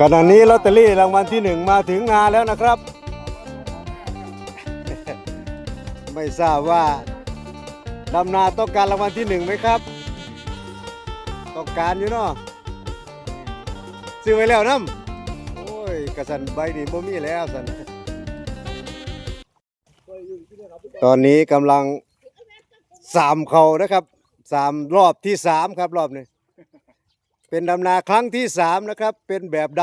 ขณะนี้ลอตเตอรี่รางวัลที่หนึ่งมาถึงงานแล้วนะครับ ไม่ทราบว่าดำนาต้องการรางวัลที่หนึ่งไหมครับ ต้องการอยู่เนาะซื้อไว้แล้วน้ำโอ้ยกระสันใบนี่บ่มีแล้วสันตอนนี้กำลังสามเขานะครับสามรอบที่สามครับรอบนี้ เป็นดำนาครั้งที่สามนะครับ เป็นแบบด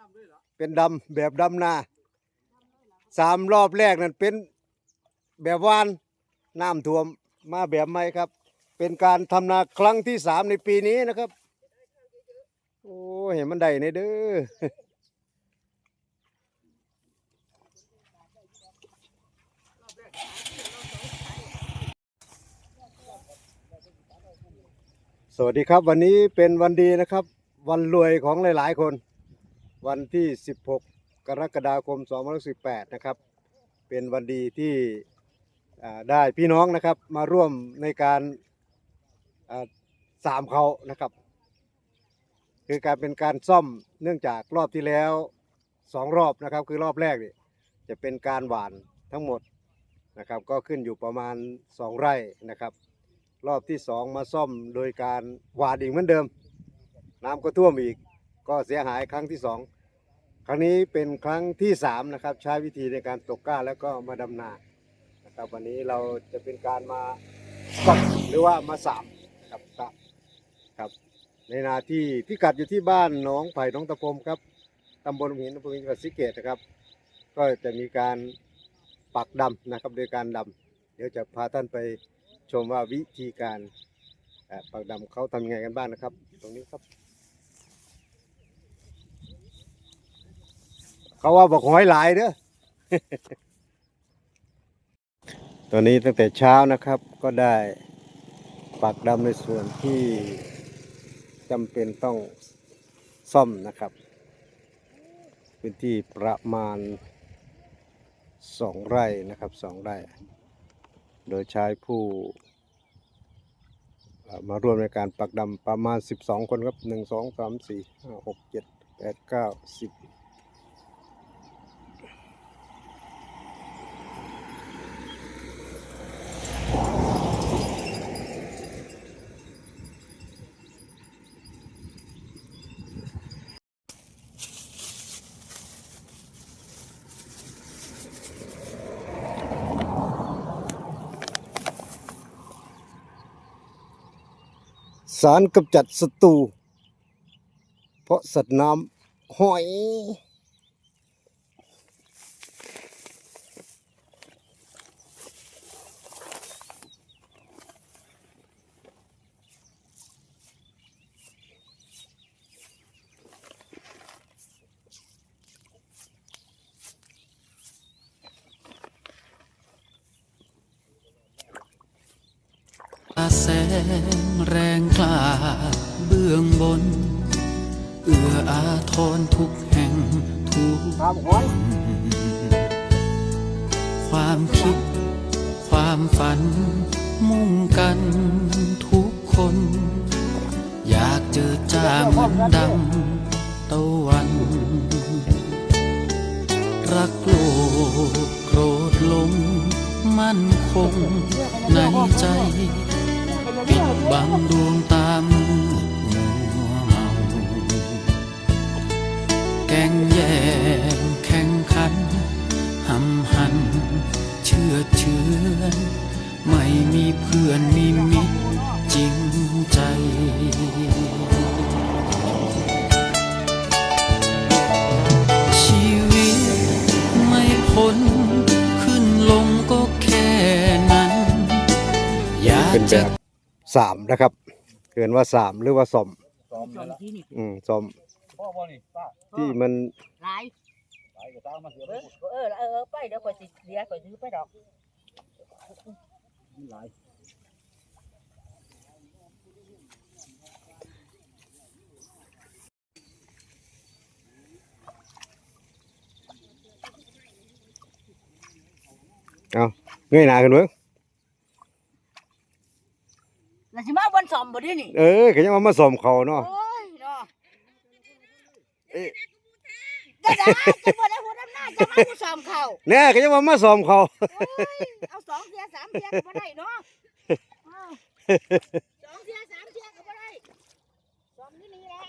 ำเป็นดำแบบดำนาสามรอบแรกนั้นเป็นแบบวานน้ำท่วมมาแบบใหม่ครับ เป็นการทำนาครั้งที่สามในปีนี้นะครับ โอ้เห็นมันได้ในเด้อ สวัสดีครับวันนี้เป็นวันดีนะครับ วันรวยของหลาย ๆ คน วันที่ 16 กรกฎาคม2018 นะครับ เป็นวันดีที่ได้พี่น้องนะครับมาร่วมในการสามเขานะครับ คือการเป็นการซ่อมเนื่องจากรอบที่แล้วสองรอบนะครับ คือรอบแรกนี่จะเป็นการหวานทั้งหมดนะครับ ก็ขึ้นอยู่ประมาณ 2 ไร่นะครับ รอบที่สองมาซ่อมโดยการหวานอีกเหมือนเดิม น้ำก็ท่วมอีก ก็เสียหายครั้งที่สองครั้งนี้เป็นครั้งที่สามนะครับ ใช้วิธีในการตกก้าแล้วก็มาดำนานะครับวันนี้เราจะเป็นการมาซ่อมหรือว่ามาสามครับครับครับ ในนาที่พิกัดอยู่ที่บ้านหนองไผ่หนองตะพมครับตำบลหินอำเภอจังหวัดศรีเกตนะครับ ก็จะมีการปักดำนะครับโดยการดำเดี๋ยวจะพาท่านไป ชมว่าวิธีการปักดำเขาทำยังไงกันบ้างนะครับ ตรงนี้ครับ เขาว่าบอกหอยหลายเด้อตอนนี้ตั้งแต่เช้านะครับก็ได้ปักดำในส่วนที่จำเป็นต้องซ่อมนะครับ พื้นที่ประมาณสองไร่นะครับสองไร่ โดยใช้ผู้มาร่วมในการปักดำประมาณ 12 คนครับ 1 2 3 4 5 6 7 8 9 10 สารกำจัดศัตรูเพราะสัตว์น้ำหอย แสงแรงกล้าเบื้องบน เอื้ออาทรทุกแห่งทุกตามหอยความคิด ความฝัน มุ่งกันทุกคน อยากเจอจ้าเหมือนดังตะวัน รักโลภโกรธหลงมั่นคงในใจ ปิดบังดวงตามื งแข่งขันหำหัน เชื่อเชื่อนไม่มีเพื่อนมีมิตรจริงใจชีวิตไม่พ้นขึ้นลงก็แค่นั้นอยากเป็นแบจะบสามนะครับ เกินว่าสามหรือว่าสมซ้อมแล้วอืมสม พ่อบ่นี่ป้าที่มันหลายหลายก็ตามมาเสือเอไปอเออเออไปเดี๋ยวก่อนสิเดี๋ยวก่อนซื้อไปดอกหลายเอาเงยหน้าขึ้นเบิ่งแล้วสิมาบนสอมบ่ดินี่เออก็ยังว่ามาสมเขาเนาะ โอ้ยเนาะ เอ๊ะ ก็ได้ จะบ่ได้หัวน้ำหน้าจะมาผู้ซ้อมเขาแน่ก็จะมามาซ้อมเขา โอ้ยเอาสองเทียสามเทียก็บ่ได้เนาะอ้าวสองเทียสามเทียก็บ่ได้ซ้อมนี่นี่แหละ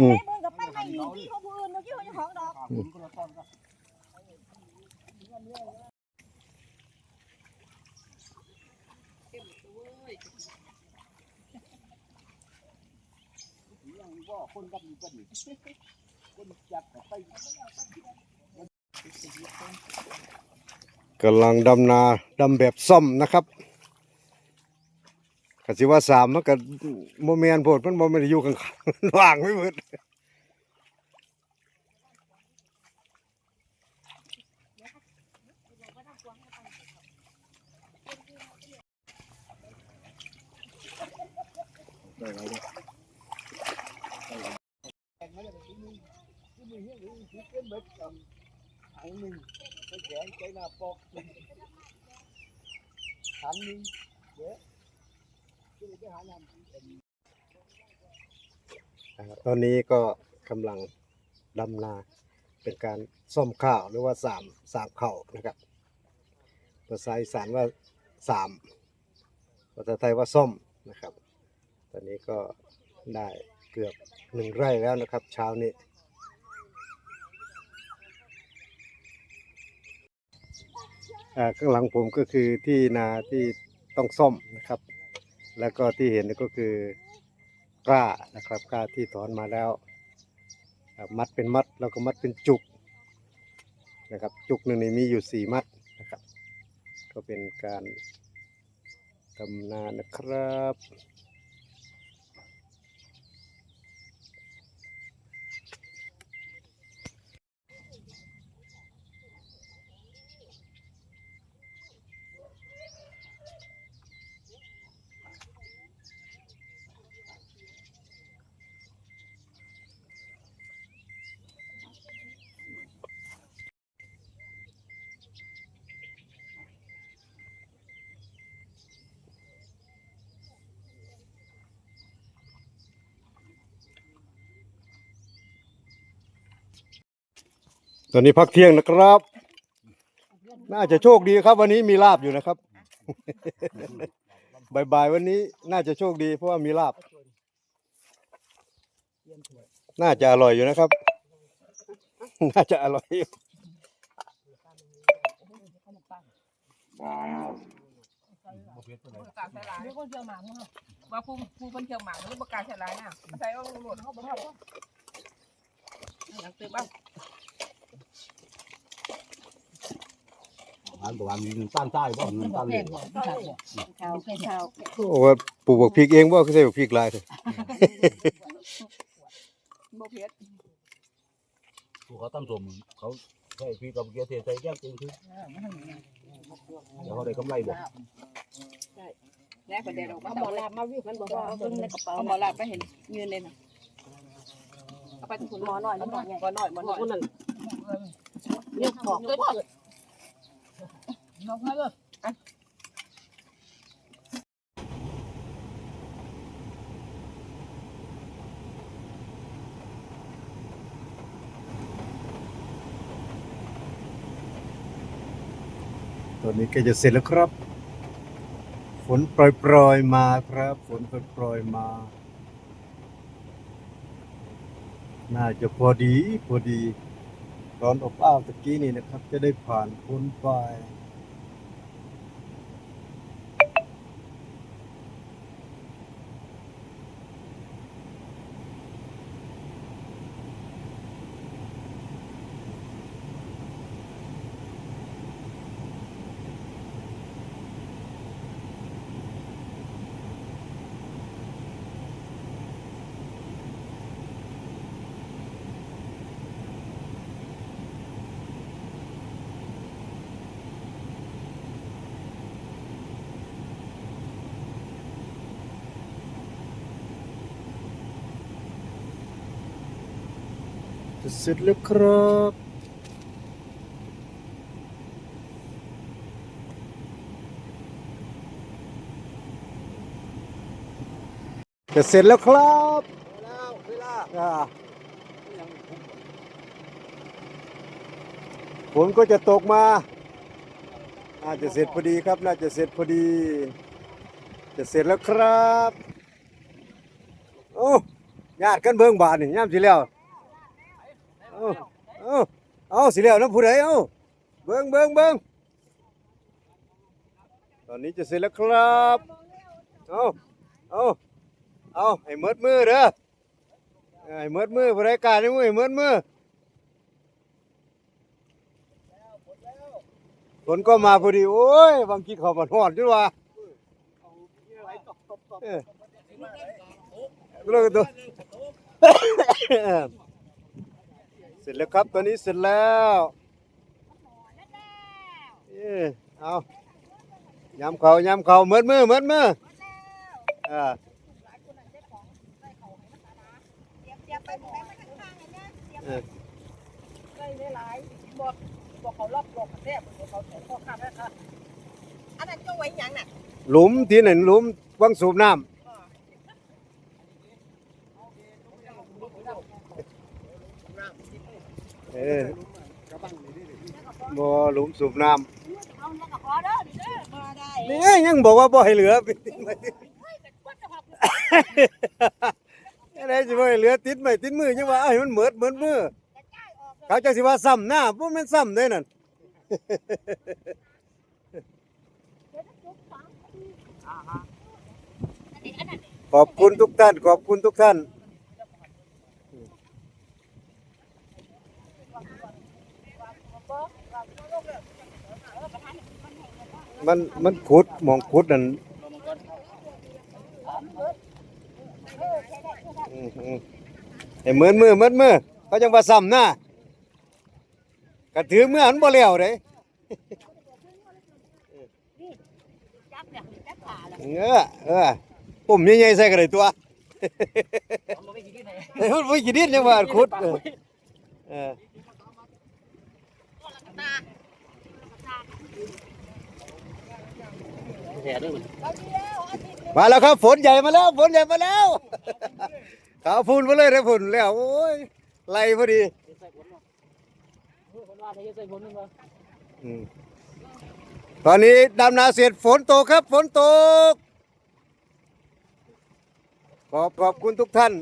อืมไปเบิ่งกับไปไม่หนีที่เขาผู้อื่นเนาะที่เขาจ้าของดอกกำลังดำนาดำแบบซ่อมนะครับ กสิว่าสามมันก็โมเมนโพดมันบ่แม่นอยู่ข้างๆว่างไม่หมดถังหนึ่งไปแขนใจหน้าปอกถังหนึ่งเดี๋ยวจะ ตอนนี้ก็กำลังดำนาเป็นการซ่อมข้าวหรือว่าสามสามข้าวนะครับภาษาอีสานว่าสามภาษาไทยว่าซ่อมนะครับ ตอนนี้ก็ได้เกือบหนึ่งไร่แล้วนะครับ เช้านี้ข้างหลังผมก็คือที่นาที่ต้องซ่อมนะครับ แล้วก็ที่เห็นก็คือกล้านะครับกล้าที่ถอนมาแล้วมัดเป็นมัดแล้วก็มัดเป็นจุกนะครับ จุกหนึ่งนี่มีอยู่สี่มัดนะครับ ก็เป็นการทำนานะครับ ตอนนี้พักเที่ยงนะครับ น่าจะโชคดีครับ วันนี้มีลาบอยู่นะครับ บ่ายๆวันนี้น่าจะโชคดี เพราะว่ามีลาบ น่าจะอร่อยอยู่นะครับ น่าจะอร่อยอยู่กาใส่ร้ายคนเชียงหมากว่าผู้ผู้คนเชียงหมากมันประกาศใส่ร้ายน่ะใส่เอาหลุดเขาบอกว่าหลังตื่นบ้างานตัวมีตั้งใต้บ่มีตั้งเลยเช้าเป็นเช้าโอ้ว่าปลูกบักพริกเองว่คือใส่บักพริกหลายเถอะโบเพชรผู้เขาตั้งสมเขาใช่พี่กับเกียร์เทใส่แก้มจริงคือเดี๋ยวเขาได้กำไรบ่แน่ประเดี๋ยวเราก็หมอลาบมาวิ่งมันบอกว่าเอาเบิ่งในกระเป๋าหมอลาบไปเห็นยืนเลยนะเอาไปถึงหมอหน่อยหมอหน่อยหมอหน่อยหมอหน่อยนั่นเรื่องของเลยพ่อ น้องเขาเลยตอนนี้ก็จะเสร็จแล้วครับ ฝนโปรยๆมาครับ ฝนโปรยๆมา น่าจะพอดีพอดี ร้อนอบอ้าวตะกี้นี่นะครับ จะได้ผ่านพ้นไป จะเสร็จแล้วครับจะเสร็จแล้วครับอ่าฝนก็จะตกมาน่าจะเสร็จพอดีครับ น่าจะเสร็จพอดี จะเสร็จแล้วครับ โอ้ญาติกันเบิ่งบาทนี่ยามสิแล้ว เอาเอาเอาสิแล้วนะผู้ใดเอาเบิ่งเบิ่งเบิ่งตอนนี้จะเสร็จแล้วครับเอาเอาเอาให้หมดมือเด้อให้หมดมือผู้ใดกล้าในมือให้หมดมือฝนก็มาพอดีโอ้ยบางทีเขามาหอดด้วยว่าเออ Look at the เส ร็จแล้วครับตอนนี้เสร็จแล้วเอ้เอายำเขายำเขาเมืดมือเมืดมืออ่าเสียบเสียบไปไปไปข้างๆเลยนเสียบเออได้หลายบอกบอกเขารอบบอกแทบเขาแทบข้อข้ามแล้วค่ะอันนั้นก็ไว้ยังน่ะหลุมที่หนึ่งหลุมวังสูบน้ำ เออบ่หลุมสูบน้เอาแล้วก็พอเด้อนี่เด้อมาได้ำนี่ยังบอกว่าบ่ให้เหลืออะไรสิบ่ให้เหลือติดไม่ติดมือยังว่าเอ้ยมันเหมิดเหมิดมือกระจายออกเขาจะสิว่าซ้ำหน้าบ่แม่นซ้ำเด้นั่นเดี๋ยวจะจุกฝังอันนี้อันนั้นขอบคุณทุกท่าน ขอบคุณทุกท่าน มันมันขุดหมองขุดนั่นอืมอืมไอ้เหมือนมือเหมือนมือเขาจังว่าซ้ำหน้ากระถือเมื่อหันบ่แล้วเด้จับเนี่ยจับขาแล้วเออเออปุ่มใหญ่ๆใส่กันเลยตัวเฮ้ยมันบ่กี่ดินจังว่าขุดเออเออ ตา แห่ด้วยมันเราดีแล้วอาทิตย์มาแล้วครับฝนใหญ่มาแล้วฝนใหญ่มาแล้วขาวฝุ่นมาเลยได้ฝุ่นแล้วโอ้ยไล่พอดีอืมตอนนี้ดำนาเสร็จฝนตกครับ ฝนตก ขอบขอบคุณทุกท่าน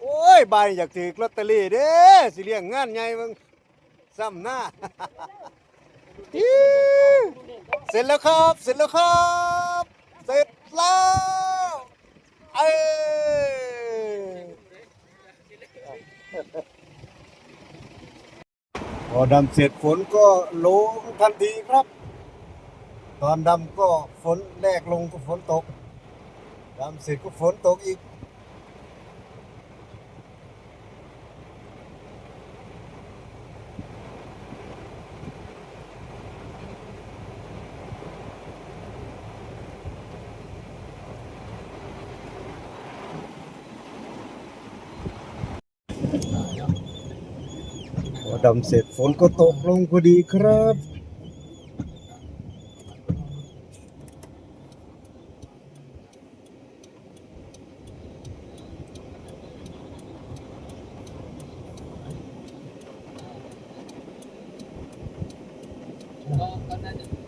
โอ้ยบายอยากถือลอตเตอรี่เด้อสิเลี้ยงงานใหญ่มึงซ้ำหน้าอิ๊วเสร็จแล้วครับ เสร็จแล้วครับ เสร็จแล้วเอ้ยพอดำเสร็จฝนก็ลงทันทีครับ ตอนดำก็ฝนแรกลงก็ฝนตกดำเสร็จก็ฝนตกอีก ดำเสร็จฝนก็ตกลงพอดีครับ ก็น่าจะ